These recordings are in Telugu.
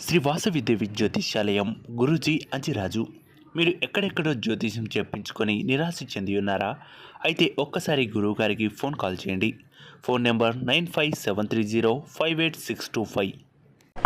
శ్రీ వాసవి దేవి జ్యోతిష్యాలయం గురూజీ అంజిరాజు. మీరు ఎక్కడెక్కడో జ్యోతిష్యం చెప్పించుకొని నిరాశ చెంది ఉన్నారా? అయితే ఒక్కసారి గురువు గారికి ఫోన్ కాల్ చేయండి. Phone number nine five seven three zero five eight six two five.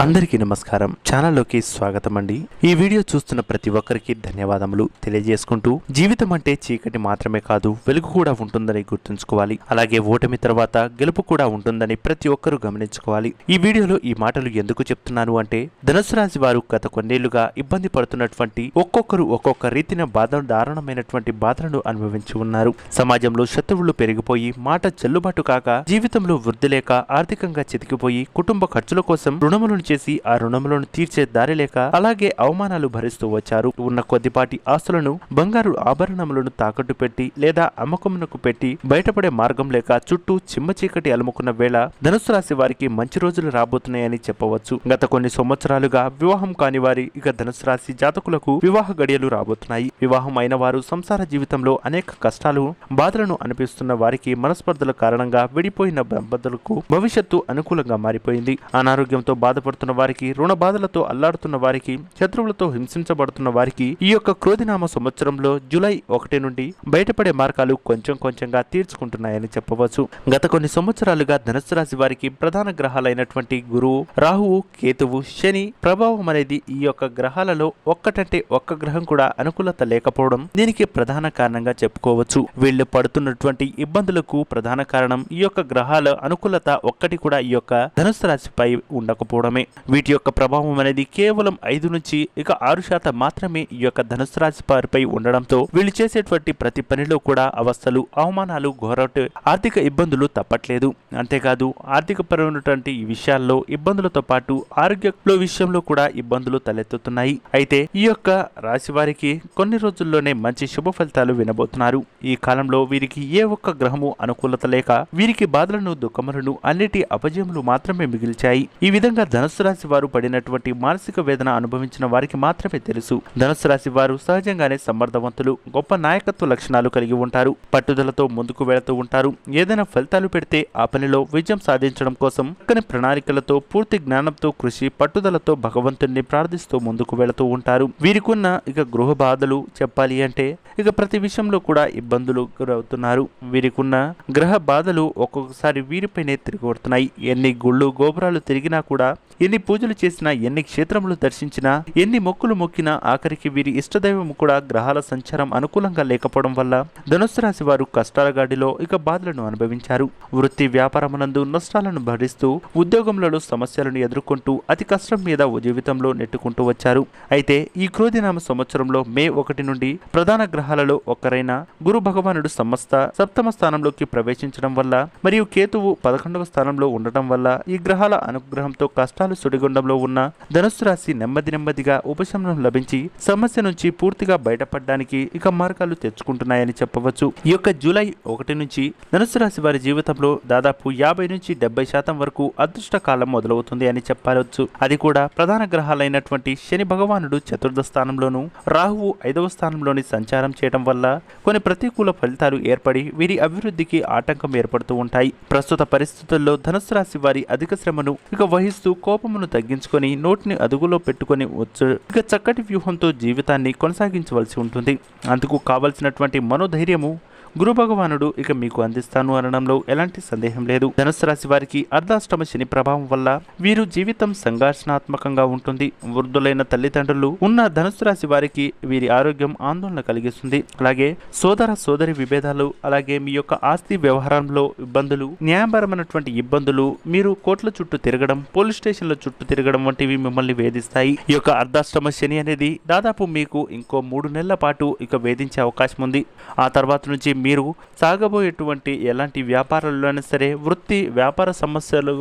అందరికీ నమస్కారం. ఛానల్లోకి స్వాగతం అండి ఈ వీడియో చూస్తున్న ప్రతి ఒక్కరికి ధన్యవాదములు తెలియజేసుకుంటూ జీవితం అంటే చీకటి మాత్రమే కాదు వెలుగు కూడా ఉంటుందని గుర్తుంచుకోవాలి. అలాగే ఓటమి తర్వాత గెలుపు కూడా ఉంటుందని ప్రతి ఒక్కరూ గమనించుకోవాలి. ఈ వీడియోలో ఈ మాటలు ఎందుకు చెప్తున్నాను అంటే ధనుసు రాశి వారు గత కొన్నేళ్ళుగా ఇబ్బంది పడుతున్నటువంటి ఒక్కొక్కరు ఒక్కొక్క రీతిన బాధ దారుణమైనటువంటి బాధలను అనుభవించి ఉన్నారు. సమాజంలో శత్రువులు పెరిగిపోయి మాట చెల్లుబాటు కాక జీవితంలో వృద్ధి లేక ఆర్థికంగా చితికిపోయి కుటుంబ ఖర్చుల కోసం రుణములు చేసి ఆ రుణములను తీర్చే దారి లేక అలాగే అవమానాలు భరిస్తూ వచ్చారు. ఉన్న కొద్దిపాటి ఆస్తులను బంగారు ఆభరణములను తాకట్టు పెట్టి లేదా అమ్మకమునకు పెట్టి బయటపడే మార్గం లేక చుట్టూ చిమ్మ చీకటి అలుముకున్న వేళ ధనుసు రాశి వారికి మంచి రోజులు రాబోతున్నాయని చెప్పవచ్చు. గత కొన్ని సంవత్సరాలుగా వివాహం కాని వారి ఇక ధనుసు రాశి జాతకులకు వివాహ గడియలు రాబోతున్నాయి. వివాహం అయిన వారు సంసార జీవితంలో అనేక కష్టాలు బాధలను అనిపిస్తున్న వారికి మనస్పర్ధల కారణంగా విడిపోయిన దంపతులకు భవిష్యత్తు అనుకూలంగా మారిపోయింది. అనారోగ్యంతో బాధపడుతున్న వారికి రుణ బాధలతో అల్లాడుతున్న వారికి శత్రువులతో హింసించబడుతున్న వారికి ఈ యొక్క క్రోధినామ సంవత్సరంలో జూలై ఒకటి నుండి బయటపడే మార్గాలు కొంచెం కొంచెంగా తీర్చుకుంటున్నాయని చెప్పవచ్చు. గత కొన్ని సంవత్సరాలుగా ధనుసు రాశి వారికి ప్రధాన గ్రహాలైనటువంటి గురువు రాహువు కేతువు శని ప్రభావం అనేది ఈ యొక్క గ్రహాలలో ఒక్కటంటే ఒక్క గ్రహం కూడా అనుకూలత లేకపోవడం దీనికి ప్రధాన కారణంగా చెప్పుకోవచ్చు. వీళ్ళు పడుతున్నటువంటి ఇబ్బందులకు ప్రధాన కారణం ఈ యొక్క గ్రహాల అనుకూలత ఒక్కటి కూడా ఈ యొక్క ధనుసు రాశిపై ఉండకపోవడమే. వీటి యొక్క ప్రభావం అనేది కేవలం ఐదు నుంచి ఇక ఆరు శాతం మాత్రమే ఈ యొక్క ధనుసు రాశి వారిపై ఉండడంతో వీళ్ళు చేసేటువంటి ప్రతి పనిలో కూడా అవస్థలు అవమానాలు ఘోరటి ఆర్థిక ఇబ్బందులు తప్పట్లేదు. అంతేకాదు ఆర్థిక పరమైనటువంటి ఈ విషయాల్లో ఇబ్బందులతో పాటు ఆరోగ్యంలో విషయంలో కూడా ఇబ్బందులు తలెత్తుతున్నాయి. అయితే ఈ యొక్క రాశి వారికి కొన్ని రోజుల్లోనే మంచి శుభ ఫలితాలు వినబోతున్నారు. ఈ కాలంలో వీరికి ఏ ఒక్క గ్రహము అనుకూలత లేక వీరికి బాధలను దుఃఖములను అన్నిటి అపజయములు మాత్రమే మిగిల్చాయి. ఈ విధంగా ధనుసు రాశి వారు పడినటువంటి మానసిక వేదన అనుభవించిన వారికి మాత్రమే తెలుసు. ధనుసు రాశి వారు సహజంగానే సమర్థవంతులు గొప్ప నాయకత్వ లక్షణాలు కలిగి ఉంటారు. పట్టుదలతో ముందుకు వెళుతూ ఉంటారు. ఏదైనా ఫలితాలు పెడితే ఆ పనిలో విజయం సాధించడం కోసం చక్కని ప్రణాళికలతో పూర్తి జ్ఞానంతో కృషి పట్టుదలతో భగవంతుణ్ణి ప్రార్థిస్తూ ముందుకు వెళుతూ ఉంటారు. వీరికున్న ఇక గృహ బాధలు చెప్పాలి అంటే ఇక ప్రతి విషయంలో కూడా ఇబ్బందులు గురవుతున్నారు. వీరికున్న గ్రహ బాధలు ఒక్కొక్కసారి వీరిపైనే తిరిగి కొడుతున్నాయి ఎన్ని గుళ్ళు గోపురాలు తిరిగినా కూడా ఎన్ని పూజలు చేసినా ఎన్ని క్షేత్రములు దర్శించినా ఎన్ని మొక్కులు మొక్కినా ఆఖరికి వీరి ఇష్టదైవం కూడా గ్రహాల సంచారం అనుకూలంగా లేకపోవడం వల్ల ధనుసు రాశి వారు కష్టాల గాడిలో ఇక బాధలను అనుభవించారు. వృత్తి వ్యాపారమునందు నష్టాలను భరిస్తూ ఉద్యోగంలో సమస్యలను ఎదుర్కొంటూ అతి కష్టం మీద జీవితంలో నెట్టుకుంటూ వచ్చారు. అయితే ఈ క్రోధినామ సంవత్సరంలో మే ఒకటి నుండి ప్రధాన గ్రహాలలో ఒక్కరైన గురు భగవానుడు సమస్త సప్తమ స్థానంలోకి ప్రవేశించడం వల్ల మరియు కేతువు పదకొండవ స్థానంలో ఉండటం వల్ల ఈ గ్రహాల అనుగ్రహంతో కష్టాలు సుడిగుండంలో ఉన్న ధనుసు రాశి నెమ్మది నెమ్మదిగా ఉపశమనం లభించి సమస్య నుంచి పూర్తిగా బయటపడడానికి ఇక మార్గాలు తెచ్చుకుంటున్నాయని చెప్పవచ్చు. ఈ యొక్క జూలై ఒకటి నుంచి ధనుసు రాశి వారి జీవితంలో దాదాపు యాభై నుంచి డెబ్బై శాతం వరకు అదృష్ట కాలం మొదలవుతుంది అని చెప్పవచ్చు. అది కూడా ప్రధాన గ్రహాలైనటువంటి శని భగవానుడు చతుర్థ స్థానంలోను రాహువు ఐదవ స్థానంలోని సంచారం చేయడం వల్ల కొన్ని ప్రతికూల ఫలితాలు ఏర్పడి వీరి అభివృద్ధికి ఆటంకం ఏర్పడుతూ ఉంటాయి. ప్రస్తుత పరిస్థితుల్లో ధనుసు రాశి వారి అధిక శ్రమను ఇక వహిస్తూ కోపమును తగ్గించుకొని నోటిని అదుగులో పెట్టుకొని వచ్చు ఇక చక్కటి వ్యూహంతో జీవితాన్ని కొనసాగించవలసి ఉంటుంది. అందుకు కావలసినటువంటి మనోధైర్యము గురు భగవానుడు ఇక మీకు అందిస్తాను అనడంలో ఎలాంటి సందేహం లేదు. ధనుసు రాశి వారికి అర్ధాష్టమ శని ప్రభావం వల్ల వీరు జీవితం సంఘర్షణాత్మకంగా ఉంటుంది. వృద్ధులైన తల్లిదండ్రులు ఉన్న ధనుసు రాశి వారికి వీరి ఆరోగ్యం ఆందోళన కలిగిస్తుంది. అలాగే సోదర సోదరి విభేదాలు అలాగే మీ యొక్క ఆస్తి వ్యవహారంలో ఇబ్బందులు న్యాయపరమైనటువంటి ఇబ్బందులు మీరు కోట్ల చుట్టూ తిరగడం పోలీస్ స్టేషన్ల చుట్టూ తిరగడం వంటివి మిమ్మల్ని వేధిస్తాయి. ఈ యొక్క అర్ధాష్టమ శని అనేది దాదాపు మీకు ఇంకో మూడు నెలల పాటు ఇక వేధించే అవకాశం ఉంది. ఆ తర్వాత నుంచి మీరు సాగబోయేటువంటి ఎలాంటి వ్యాపారాల్లోనైనా సరే వృత్తి వ్యాపార సమస్యలు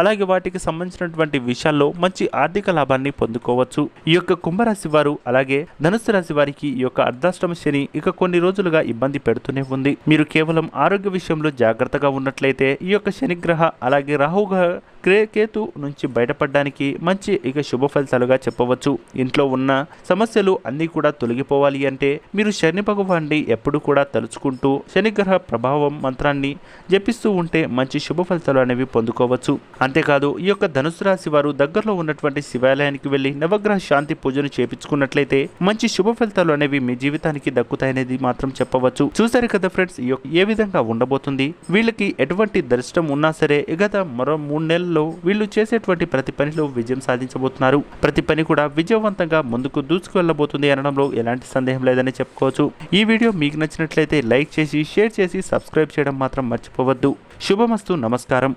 అలాగే వాటికి సంబంధించినటువంటి విషయాల్లో మంచి ఆర్థిక లాభాన్ని పొందుకోవచ్చు. ఈ యొక్క కుంభరాశి వారు అలాగే ధనుసు రాశి వారికి ఈ యొక్క అర్ధాష్టమ శని ఇక కొన్ని రోజులుగా ఇబ్బంది పెడుతూనే ఉంది. మీరు కేవలం ఆరోగ్య విషయంలో జాగ్రత్తగా ఉన్నట్లయితే ఈ యొక్క శనిగ్రహ అలాగే రాహుగ్రహ క్రే కేతు నుంచి బయటపడడానికి మంచి ఇక శుభ ఫలితాలుగా చెప్పవచ్చు. ఇంట్లో ఉన్న సమస్యలు అన్నీ కూడా తొలగిపోవాలి అంటే మీరు శని భగవాన్ని ఎప్పుడు కూడా తలుచుకుంటూ శనిగ్రహ ప్రభావం మంత్రాన్ని జపిస్తూ ఉంటే మంచి శుభ ఫలితాలు అనేవి పొందుకోవచ్చు. అంతేకాదు ఈ యొక్క ధనుసు రాశి వారు దగ్గరలో ఉన్నటువంటి శివాలయానికి వెళ్ళి నవగ్రహ శాంతి పూజను చేపించుకున్నట్లయితే మంచి శుభ ఫలితాలు అనేవి మీ జీవితానికి దక్కుతాయనేది మాత్రం చెప్పవచ్చు. చూసారు కదా ఫ్రెండ్స్ ఈ యొక్క ఏ విధంగా ఉండబోతుంది? వీళ్ళకి ఎటువంటి దర్శనం ఉన్నా సరే గత మరో మూడు నెలల్లో వీళ్ళు చేసేటువంటి ప్రతి పనిలో విజయం సాధించబోతున్నారు. ప్రతి పని కూడా విజయవంతంగా ముందుకు దూసుకువెళ్ళబోతుంది అనడంలో ఎలాంటి సందేహం లేదని చెప్పుకోవచ్చు. ఈ వీడియో మీకు నచ్చినట్లయితే లైక్ చేసి షేర్ చేసి సబ్స్క్రైబ్ చేయడం మాత్రం మర్చిపోవద్దు. శుభమస్తు నమస్కారం.